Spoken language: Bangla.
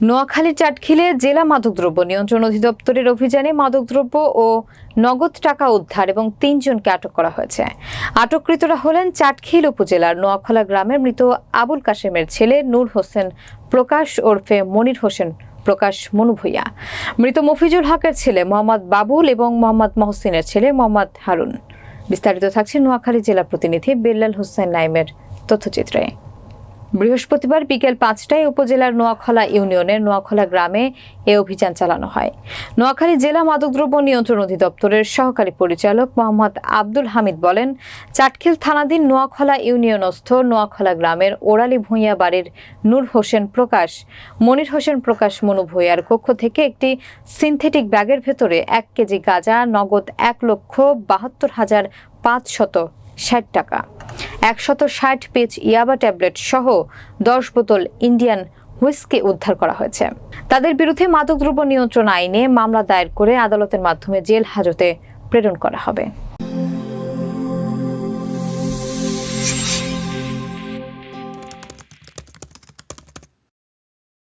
নোয়াখালীর চাটখিলে জেলা মাদকদ্রব্য নিয়ন্ত্রণ অধিদপ্তরের অভিযানে মাদকদ্রব্য ও নগদ টাকা উদ্ধার এবং তিনজনকে আটক করা হয়েছে। আটককৃতরা হলেন চাটখিল উপজেলার নোয়াখলা গ্রামের মৃত আবুল কাশেমের ছেলে নূর হোসেন প্রকাশ ওরফে মনির হোসেন প্রকাশ মনু ভূঁইয়া। মৃত মফিজুল হকের ছেলে মোহাম্মদ বাবুল এবং মোহাম্মদ মহসিনের ছেলে মোহাম্মদ হারুন। বিস্তারিত থাকছে নোয়াখালী জেলা প্রতিনিধি বেল্লাল হোসেন নাইমের তথ্যচিত্রে। বৃহস্পতিবার বিকেল পাঁচটায় উপজেলার নোয়াখলা ইউনিয়নের নোয়াখলা গ্রামে এ অভিযান চালানো হয়। নোয়াখালী জেলা মাদকদ্রব্য নিয়ন্ত্রণ অধিদপ্তরের সহকারী পরিচালক মোহাম্মদ আব্দুল হামিদ বলেন, চাটখিল থানাধীন নোয়াখলা ইউনিয়নস্থ নোয়াখলা গ্রামের ওরালি ভূঁইয়া বাড়ির নূর হোসেন প্রকাশ, মনির হোসেন প্রকাশ, মনু ভূঁইয়ার কক্ষ থেকে একটি সিনথেটিক ব্যাগের ভেতরে এক কেজি গাঁজা, নগদ এক লক্ষ বাহাত্তর হাজার পাঁচশত ষাট টাকা। একশত ষাট পিচ ইয়াবা ট্যাবলেট সহ দশ বোতল ইন্ডিয়ান হুইস্কি উদ্ধার করা হয়েছে। তাদের বিরুদ্ধে মাদকদ্রব্য নিয়ন্ত্রণ আইনে মামলা দায়ের করে আদালতের মাধ্যমে জেল হাজতে প্রেরণ করা হবে।